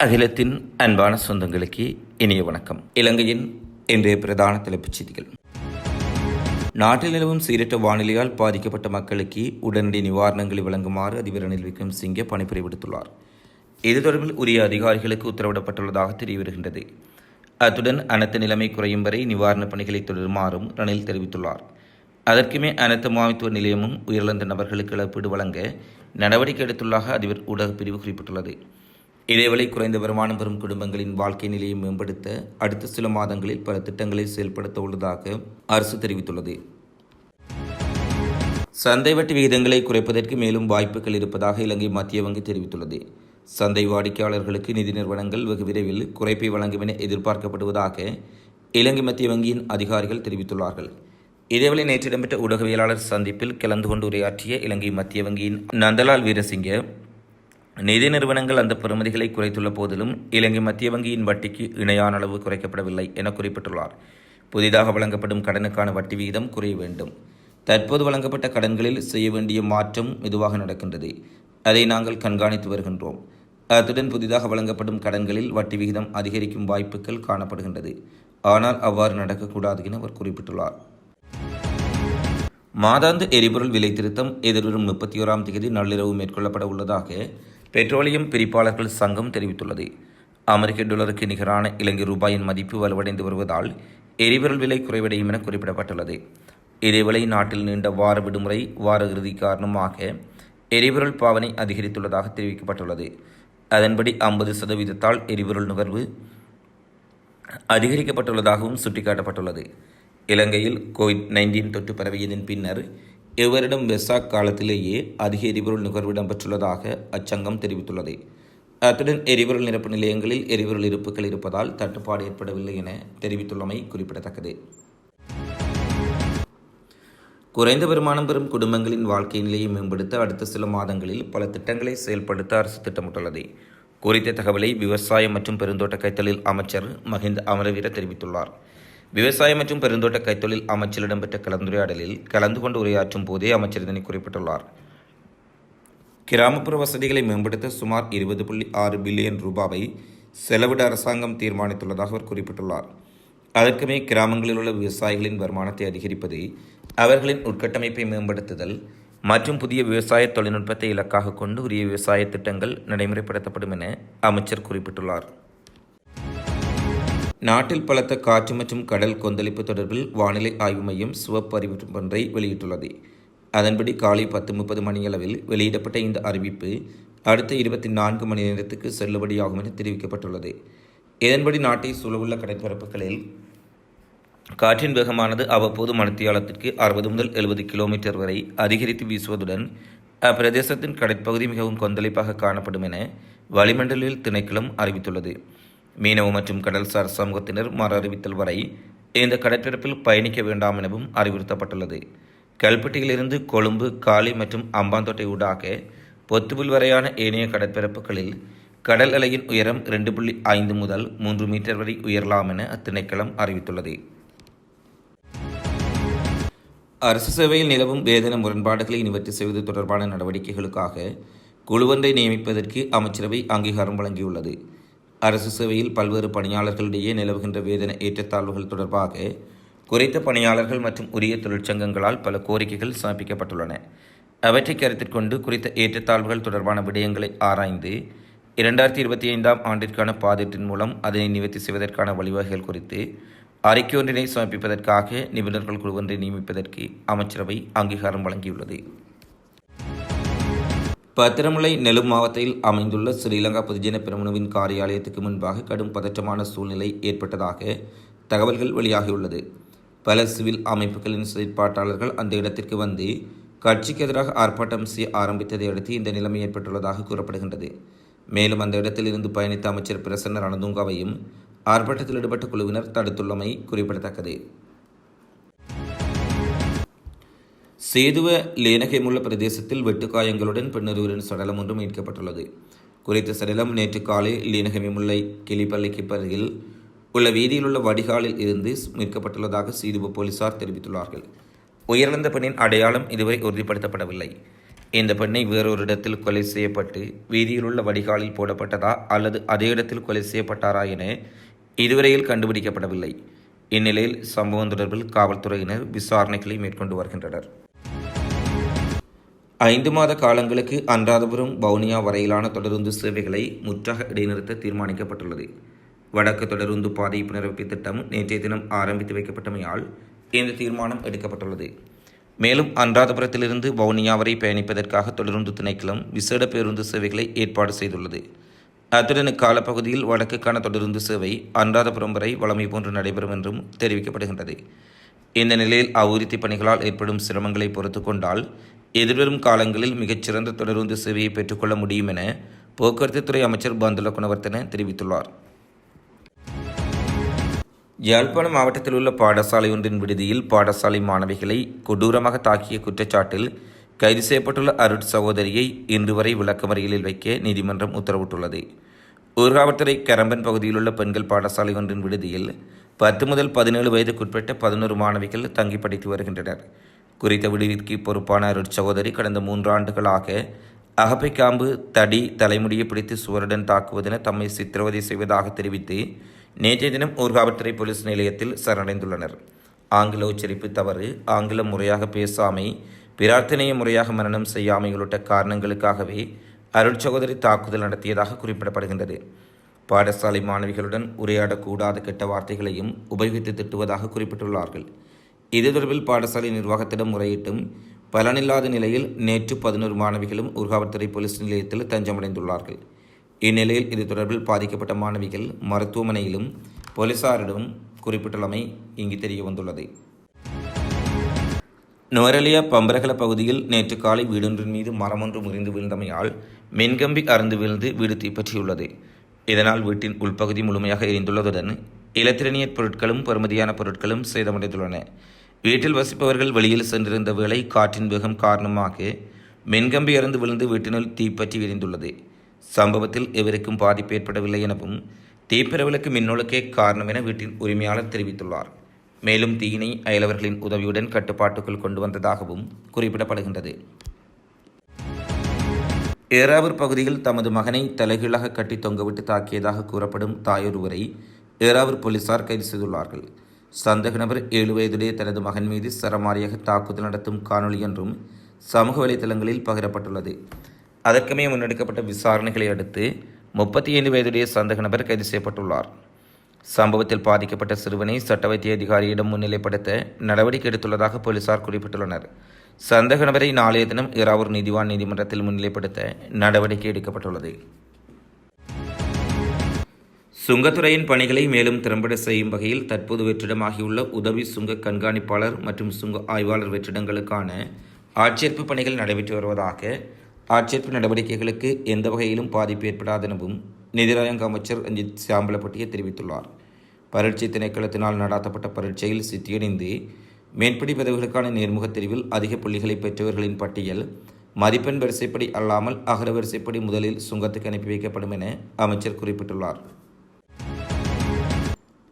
அகிலத்தின் அன்பான சொந்தங்களுக்கு இனிய வணக்கம். இலங்கையின் இன்றைய பிரதான தலைப்புச் செய்திகள். நாட்டில் நிலவும் சீரற்ற வானிலையால் பாதிக்கப்பட்ட மக்களுக்கு உடனடி நிவாரணங்களை வழங்குமாறு அதிபர் ரணில் விக்ரம்சிங்கே பணிபுரி விடுத்துள்ளார். இது தொடர்பில் உரிய அதிகாரிகளுக்கு உத்தரவிடப்பட்டுள்ளதாக தெரிய வருகின்றது அத்துடன் அனைத்து நிலைமை குறையும் வரை நிவாரணப் பணிகளை தொடருமாறும் ரணில் தெரிவித்துள்ளார். அதற்குமே அனைத்து முகாமைத்துவ நிலையமும் உயிரிழந்த நபர்களுக்கு இழப்பீடு வழங்க நடவடிக்கை எடுத்துள்ளதாக அதிபர் ஊடகப் பிரிவு குறிப்பிட்டுள்ளது. இதேவேளை குறைந்த வருமானம் பெறும் குடும்பங்களின் வாழ்க்கை நிலையை மேம்படுத்த அடுத்த சில மாதங்களில் பல திட்டங்களை செயல்படுத்த உள்ளதாக அரசு தெரிவித்துள்ளது. சந்தை வட்டி விகிதங்களை குறைப்பதற்கு மேலும் வாய்ப்புகள் இருப்பதாக இலங்கை மத்திய வங்கி தெரிவித்துள்ளது. சந்தை வாடிக்கையாளர்களுக்கு நிதி நிறுவனங்கள் வெகு விரைவில் குறைப்பை வழங்கும் என எதிர்பார்க்கப்படுவதாக இலங்கை மத்திய வங்கியின் அதிகாரிகள் தெரிவித்துள்ளார்கள். இதேவேளை நேற்று இடம்பெற்ற ஊடகவியலாளர் சந்திப்பில் கலந்து கொண்டு உரையாற்றிய இலங்கை மத்திய வங்கியின் நந்தலால் வீரசிங்க நிதி நிறுவனங்கள் அந்த பெறுமதிகளை குறைத்துள்ள போதிலும் இலங்கை மத்திய வங்கியின் வட்டிக்கு இணையான அளவு குறைக்கப்படவில்லை என குறிப்பிட்டுள்ளார். புதிதாக வழங்கப்படும் கடனுக்கான வட்டி விகிதம் குறைய வேண்டும். தற்போது வழங்கப்பட்ட கடன்களில் செய்ய வேண்டிய மாற்றம் மெதுவாக நடக்கின்றது. அதை நாங்கள் கண்காணித்து வருகின்றோம். அத்துடன் புதிதாக வழங்கப்படும் கடன்களில் வட்டி விகிதம் அதிகரிக்கும் வாய்ப்புகள் காணப்படுகின்றது. ஆனால் அவ்வாறு நடக்கக்கூடாது என அவர் குறிப்பிட்டுள்ளார். மாதாந்த எரிபொருள் விலை திருத்தம் எதிர்வரும் முப்பத்தி ஓராம் தேதி நள்ளிரவு மேற்கொள்ளப்பட உள்ளதாக பெட்ரோலியம் பிரிப்பாளர்கள் சங்கம் தெரிவித்துள்ளது. அமெரிக்க டாலருக்கு நிகரான இலங்கை ரூபாயின் மதிப்பு வலுவடைந்து வருவதால் எரிபொருள் விலை குறைவடையும் என குறிப்பிடப்பட்டுள்ளது. இதேவேளை நாட்டில் நீண்ட வார விடுமுறை வார இறுதி காரணமாக எரிபொருள் பாவனை அதிகரித்துள்ளதாக தெரிவிக்கப்பட்டுள்ளது. அதன்படி ஐம்பது சதவீதத்தால் எரிபொருள் நுகர்வு அதிகரிக்கப்பட்டுள்ளதாகவும் சுட்டிக்காட்டப்பட்டுள்ளது. இலங்கையில் கோவிட் நைன்டீன் தொற்று பரவியதன் பின்னர் இவ்வருடம் வெசாக் காலத்திலேயே அதிக எரிபொருள் நுகர்வு இடம்பெற்றுள்ளதாக அச்சங்கம் தெரிவித்துள்ளது. அத்துடன் எரிபொருள் நிரப்பு நிலையங்களில் எரிபொருள் இருப்புகள் இருப்பதால் தட்டுப்பாடு ஏற்படவில்லை என தெரிவித்துள்ளமை குறிப்பிடத்தக்கது. குறைந்த வருமானம் பெறும் குடும்பங்களின் வாழ்க்கை நிலையை மேம்படுத்த அடுத்த சில மாதங்களில் பல திட்டங்களை செயல்படுத்த அரசு திட்டமிட்டுள்ளது. குறித்த தகவலை விவசாயம் மற்றும் பெருந்தோட்ட கைத்தொழில் அமைச்சர் மஹிந்த அமரவீர தெரிவித்துள்ளார். விவசாயம் மற்றும் பெருந்தோட்ட கைத்தொழில் அமைச்சர் இடம்பெற்ற கலந்துரையாடலில் கலந்து கொண்டு உரையாற்றும் போதே அமைச்சர் இதனை குறிப்பிட்டுள்ளார். கிராமப்புற வசதிகளை மேம்படுத்த சுமார் இருபது புள்ளி ஆறு பில்லியன் ரூபாவை செலவிட அரசாங்கம் தீர்மானித்துள்ளதாக அவர் குறிப்பிட்டுள்ளார். அதற்குமே கிராமங்களில் உள்ள விவசாயிகளின் வருமானத்தை அதிகரிப்பது அவர்களின் உட்கட்டமைப்பை மேம்படுத்துதல் மற்றும் புதிய விவசாய தொழில்நுட்பத்தை இலக்காக கொண்டு உரிய விவசாய திட்டங்கள் நடைமுறைப்படுத்தப்படும் என அமைச்சர் குறிப்பிட்டுள்ளார். நாட்டில் பலத்த காற்று மற்றும் கடல் கொந்தளிப்பு தொடர்பில் வானிலை ஆய்வு மையம் சிவப்பு அறிவிப்பு ஒன்றை வெளியிட்டுள்ளது. அதன்படி காலை பத்து முப்பது மணியளவில் வெளியிடப்பட்ட இந்த அறிவிப்பு அடுத்த இருபத்தி நான்கு மணி நேரத்துக்கு செல்லுபடியாகும் என தெரிவிக்கப்பட்டுள்ளது. இதன்படி நாட்டை சூழவுள்ள கடற்பரப்புகளில் காற்றின் வேகமானது அவ்வப்போது மணித்தியாலத்திற்கு அறுபது முதல் எழுபது கிலோமீட்டர் வரை அதிகரித்து வீசுவதுடன் அப்பிரதேசத்தின் கடற்பகுதி மிகவும் கொந்தளிப்பாக காணப்படும் என வளிமண்டலில் திணைக்களம் அறிவித்துள்ளது. மீனவ மற்றும் கடல்சார் சமூகத்தினர் மறு அறிவித்தல் வரை இந்த கடற்பிறப்பில் பயணிக்க வேண்டாம் எனவும் அறிவுறுத்தப்பட்டுள்ளது. கல்பட்டியிலிருந்து கொழும்பு காலி மற்றும் அம்பாந்தோட்டை ஊடாக பொத்துவில் வரையான ஏனைய கடற்பிறப்புகளில் கடல் அலையின் உயரம் இரண்டு புள்ளி ஐந்து முதல் மூன்று மீட்டர் வரை உயரலாம் என அத்திணைக்களம் அறிவித்துள்ளது. அரசு சேவையில் நிலவும் வேதன முரண்பாடுகளை நிவர்த்தி செய்வது தொடர்பான நடவடிக்கைகளுக்காக குழுவொன்றை நியமிப்பதற்கு அமைச்சரவை அங்கீகாரம் வழங்கியுள்ளது. அரசு சேவையில் பல்வேறு பணியாளர்களிடையே நிலவுகின்ற வேதன ஏற்றத்தாழ்வுகள் தொடர்பாக குறைத்த பணியாளர்கள் மற்றும் உரிய தொழிற்சங்கங்களால் பல கோரிக்கைகள் சமர்ப்பிக்கப்பட்டுள்ளன. அவற்றை கருத்தில் கொண்டு குறித்த ஏற்றத்தாழ்வுகள் தொடர்பான விடயங்களை ஆராய்ந்து இரண்டாயிரத்தி இருபத்தி ஐந்தாம் ஆண்டிற்கான பாதீட்டின் மூலம் அதனை நிவர்த்தி செய்வதற்கான வழிவகைகள் குறித்து அறிக்கை ஒன்றினை சமர்ப்பிப்பதற்காக நிபுணர்கள் குழு ஒன்றை நியமிப்பதற்கு அமைச்சரவை அங்கீகாரம் வழங்கியுள்ளது. பத்திரமலை நெலும் மாவட்டத்தில் அமைந்துள்ள ஸ்ரீலங்கா பொதுஜன பெருமனுவின் காரியாலயத்துக்கு முன்பாக கடும் பதற்றமான சூழ்நிலை ஏற்பட்டதாக தகவல்கள் வெளியாகியுள்ளது. பல சிவில் அமைப்புகளின் செயற்பாட்டாளர்கள் அந்த இடத்திற்கு வந்து கட்சிக்கு எதிராக ஆர்ப்பாட்டம் செய்ய ஆரம்பித்ததை அடுத்து இந்த நிலைமை ஏற்பட்டுள்ளதாக கூறப்படுகின்றது. மேலும் அந்த இடத்தில் இருந்து பயணித்த அமைச்சர் பிரசன்ன ரணதுங்காவையும் ஆர்ப்பாட்டத்தில் ஈடுபட்ட குழுவினர் தடுத்துள்ளமை குறிப்பிடத்தக்கது. சேதுவ லேனகைமுள்ள பிரதேசத்தில் வெட்டுக்காயங்களுடன் பெண்ணொருவரின் சடலம் ஒன்று மீட்கப்பட்டுள்ளது. குறித்த சடலம் நேற்று காலை லேனகமிமுல்லை கிளிப்பள்ளிக்கு பருகில் உள்ள வீதியில் உள்ள வடிகாலில் இருந்து மீட்கப்பட்டுள்ளதாக சீதுவ போலீசார் தெரிவித்துள்ளார்கள். உயிரிழந்த பெண்ணின் அடையாளம் இதுவரை உறுதிப்படுத்தப்படவில்லை. இந்த பெண்ணை வேறொரு இடத்தில் கொலை செய்யப்பட்டு வீதியில் உள்ள வடிகாலில் போடப்பட்டதா அல்லது அதே இடத்தில் கொலை செய்யப்பட்டாரா என இதுவரையில் கண்டுபிடிக்கப்படவில்லை. இந்நிலையில் சம்பவம் தொடர்பில் காவல்துறையினர் விசாரணைகளை மேற்கொண்டு வருகின்றனர். ஐந்து மாத காலங்களுக்கு அன்றாதபுரம் வவுனியா வரையிலான தொடருந்து சேவைகளை முற்றாக இடைநிறுத்த தீர்மானிக்கப்பட்டுள்ளது. வடக்கு தொடருந்து பாதை புனரமைப்பு திட்டம் நேற்றைய தினம் ஆரம்பித்து வைக்கப்பட்டமையால் இந்த தீர்மானம் எடுக்கப்பட்டுள்ளது. மேலும் அன்றாதபுரத்திலிருந்து வவுனியா வரை பயணிப்பதற்காக தொடருந்து திணைக்களம் விசேட பேருந்து சேவைகளை ஏற்பாடு செய்துள்ளது. அத்துடன் காலப்பகுதியில் வடக்குக்கான தொடருந்து சேவை அன்றாதபுரம் வரை வளமை போன்று நடைபெறும் என்றும் தெரிவிக்கப்படுகின்றது. இந்த நிலையில் அபிவிருத்தி பணிகளால் ஏற்படும் சிரமங்களை பொறுத்து கொண்டால் எதிர்வரும் காலங்களில் மிகச்சிறந்த தொடருந்து சேவையை பெற்றுக்கொள்ள முடியும் என போக்குவரத்து துறை அமைச்சர் பந்துல குணவர்த்தன தெரிவித்துள்ளார். யாழ்ப்பாணம் மாவட்டத்தில் உள்ள பாடசாலை ஒன்றின் விடுதியில் பாடசாலை மாணவிகளை கொடூரமாக தாக்கிய குற்றச்சாட்டில் கைது செய்யப்பட்டுள்ள அருட் சகோதரியை இன்று வரை விளக்கமறியலில் வைக்க நீதிமன்றம் உத்தரவிட்டுள்ளது. ஊர்காவல்துறை கரம்பன் பகுதியில் உள்ள பெண்கள் பாடசாலை ஒன்றின் விடுதியில் பத்து முதல் பதினேழு வயதுக்குட்பட்ட பதினோரு மாணவிகள் தங்கி படித்து வருகின்றனர். குறித்த விடுதிக்கு பொறுப்பான அருட் சகோதரி கடந்த மூன்று ஆண்டுகளாக அகப்பை காம்பு தடி தலைமுடியை பிடித்து சுவருடன் தாக்குவதென தம்மை சித்திரவதை செய்வதாக தெரிவித்து நேற்றைய தினம் ஊர்காவல்துறை போலீஸ் நிலையத்தில் சரணடைந்துள்ளனர். ஆங்கில உச்சரிப்பு தவறு ஆங்கிலம் முறையாக பேசாமை பிரார்த்தனையை முறையாக மரணம் செய்யாமை உள்ளிட்ட காரணங்களுக்காகவே அருட்சகோதரி தாக்குதல் நடத்தியதாக குறிப்பிடப்படுகின்றது. பாடசாலை மாணவிகளுடன் உரையாடக்கூடாத கெட்ட வார்த்தைகளையும் உபயோகித்து திட்டுவதாக குறிப்பிட்டுள்ளார்கள். இது தொடர்பில் பாடசாலை நிர்வாகத்திடம் முறையிட்டும் பலனில்லாத நிலையில் நேற்று பதினோரு மாணவிகளும் உருகாவத்துறை போலீஸ் நிலையத்தில் தஞ்சமடைந்துள்ளார்கள். இந்நிலையில் இது தொடர்பில் பாதிக்கப்பட்ட மாணவிகள் மருத்துவமனையிலும் போலீசாரிடம் குறிப்பிட்டுள்ளமை இங்கு தெரிய வந்துள்ளது. நுவரலியா பம்பரகல பகுதியில் நேற்று காலை வீடொன்றின் மீது மரம் ஒன்று முறிந்து வீழ்ந்தமையால் மின்கம்பி அறுந்து வீழ்ந்து வீடு தீப்பற்றியுள்ளது. இதனால் வீட்டின் உள்பகுதி முழுமையாக எரிந்துள்ளதுடன் இலத்திரனியற் பொருட்களும் பெறுமதியான பொருட்களும் சேதமடைந்துள்ளன. வீட்டில் வசிப்பவர்கள் வெளியில் சென்றிருந்த வேளை காற்றின் வேகம் காரணமாக மின்கம்பி இறந்து விழுந்து வீட்டினுள் தீப்பற்றி எரிந்துள்ளது சம்பவத்தில் எவருக்கும் பாதிப்பு ஏற்படவில்லை எனவும் தீப்பரவலுக்கு மின்னொழுக்கே காரணம் என வீட்டின் உரிமையாளர் தெரிவித்துள்ளார். மேலும் தீயினை அயலவர்களின் உதவியுடன் கட்டுப்பாட்டுக்குள் கொண்டு வந்ததாகவும் குறிப்பிடப்படுகின்றது. ஏறாவூர் பகுதியில் தமது மகனை தலைகீழாக கட்டி தொங்கவிட்டு தாக்கியதாக கூறப்படும் தாயொருவரை ஏறாவூர் போலீசார் கைது செய்துள்ளார்கள். சந்தேக நபர் ஏழு வயதுடைய தனது மகன் மீது சரமாரியாக தாக்குதல் நடத்தும் காணொளி என்றும் சமூக வலைதளங்களில் பகிரப்பட்டுள்ளது. அதற்குமே முன்னெடுக்கப்பட்ட விசாரணைகளை அடுத்து முப்பத்தி ஐந்து வயதுடைய சந்தேக நபர் கைது செய்யப்பட்டுள்ளார். சம்பவத்தில் பாதிக்கப்பட்ட சிறுவனை சட்ட வைத்திய அதிகாரியிடம் முன்னிலைப்படுத்த நடவடிக்கை எடுத்துள்ளதாக போலீசார் குறிப்பிட்டுள்ளனர். சந்தேக நபரை நாளைய தினம் இராவூர் நீதிவான் நீதிமன்றத்தில் முன்னிலைப்படுத்த நடவடிக்கை எடுக்கப்பட்டுள்ளது. சுங்கத்துறையின் பணிகளை மேலும் திறம்பட செய்யும் வகையில் தற்போது வெற்றிடமாகியுள்ள உதவி சுங்க கண்காணிப்பாளர் மற்றும் சுங்க ஆய்வாளர் வெற்றிடங்களுக்கான ஆட்சேர்ப்பு பணிகள் நடைபெற்று வருவதாக ஆட்சேர்ப்பு நடவடிக்கைகளுக்கு எந்த வகையிலும் பாதிப்பு ஏற்படாதெனவும் நிதிராயங்க அமைச்சர் ரஞ்சித் சாம்பலப்பட்டியை தெரிவித்துள்ளார். பரீட்சை திணைக்களத்தினால் நடாத்தப்பட்ட பரீட்சையில் சித்தியடைந்து மேற்படி பதவிகளுக்கான நேர்முகத் தெரிவில் அதிக புள்ளிகளை பெற்றவர்களின் பட்டியல் மதிப்பெண் வரிசைப்படி அல்லாமல் அகர வரிசைப்படி முதலில் சுங்கத்துக்கு அனுப்பி வைக்கப்படும் என அமைச்சர் குறிப்பிட்டுள்ளார்.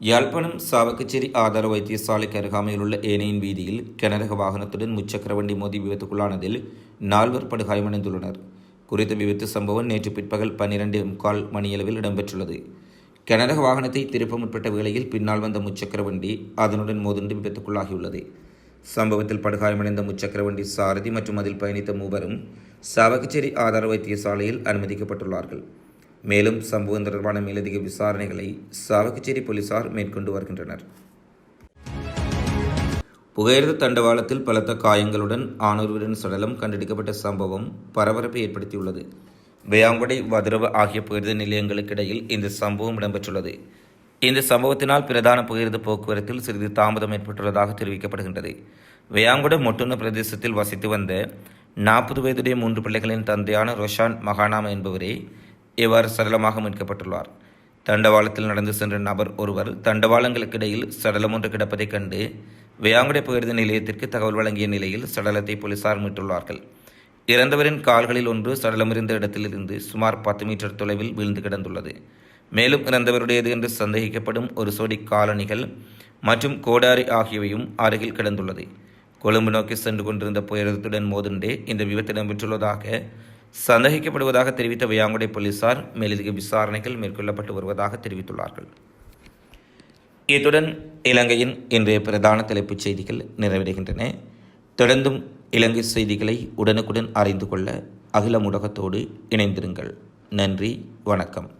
யாழ்ப்பாணம் சாவக்கச்சேரி ஆதார வைத்தியசாலைக்கு அருகாமையில் உள்ள ஏனையின் வீதியில் கனரக வாகனத்துடன் முச்சக்கர வண்டி மோதி விபத்துக்குள்ளானதில் நால்வர் படுகாயமடைந்துள்ளனர். குறித்த விபத்து சம்பவம் நேற்று பிற்பகல் பன்னிரண்டு முக்கால் மணியளவில் இடம்பெற்றுள்ளது. கனரக வாகனத்தை திருப்ப முற்பட்ட வேளையில் பின்னால் வந்த முச்சக்கர வண்டி அதனுடன் மோதுண்டு விபத்துக்குள்ளாகியுள்ளது. சம்பவத்தில் படுகாயமடைந்த முச்சக்கர வண்டி சாரதி மற்றும் அதில் பயணித்த மூவரும் சாவக்கச்சேரி ஆதார வைத்தியசாலையில் அனுமதிக்கப்பட்டுள்ளார்கள். மேலும் சம்பவம் தொடர்பான மேலதிக விசாரணைகளை சாவகச்சேரி போலீசார் மேற்கொண்டு வருகின்றனர். புகையிரத தண்டவாளத்தில் பலத்த காயங்களுடன் ஆணொருவரின் சடலம் கண்டெடுக்கப்பட்ட சம்பவம் பரபரப்பை ஏற்படுத்தியுள்ளது. வேயாங்குடை வதிரவ ஆகிய புகையிரத நிலையங்களுக்கு இடையில் இந்த சம்பவம் இடம்பெற்றுள்ளது. இந்த சம்பவத்தினால் பிரதான புகையிரத போக்குவரத்தில் சிறிது தாமதம் ஏற்பட்டுள்ளதாக தெரிவிக்கப்படுகின்றது. வேயாங்குட மொட்டுண்ண பிரதேசத்தில் வசித்து வந்த நாற்பது வயதுடைய மூன்று பிள்ளைகளின் தந்தையான ரொஷான் மகானாம் என்பவரே இவ்வாறு சடலமாக மீட்கப்பட்டுள்ளார். தண்டவாளத்தில் நடந்து சென்ற நபர் ஒருவர் தண்டவாளங்களுக்கு இடையில் சடலம் ஒன்று கிடப்பதைக் கண்டு வேயாங்குடை புகழ்ந்த நிலையத்திற்கு தகவல் வழங்கிய நிலையில் சடலத்தை போலீசார் மீட்டுள்ளார்கள். இறந்தவரின் கால்களில் ஒன்று சடலம் இருந்த இடத்திலிருந்து சுமார் பத்து மீட்டர் தொலைவில் வீழ்ந்து கிடந்துள்ளது. மேலும் இறந்தவருடையது என்று சந்தேகிக்கப்படும் ஒரு சோடி காலணிகள் மற்றும் கோடாரி ஆகியவையும் அருகில் கிடந்துள்ளது. கொழும்பு நோக்கி சென்று கொண்டிருந்த புயரத்துடன் மோதுண்டே இந்த விபத்து இடம்பெற்றுள்ளதாக சந்தேகிக்கப்படுவதாக தெரிவித்த வியாங்குடை போலீசார் மேலதிக விசாரணைகள் மேற்கொள்ளப்பட்டு வருவதாக தெரிவித்துள்ளார்கள். இத்துடன் இலங்கையின் இன்றைய பிரதான தலைப்புச் செய்திகள் நிறைவடைகின்றன. தொடர்ந்தும் இலங்கை செய்திகளை உடனுக்குடன் அறிந்து கொள்ள அகில ஊடகத்தோடு இணைந்திருங்கள். நன்றி வணக்கம்.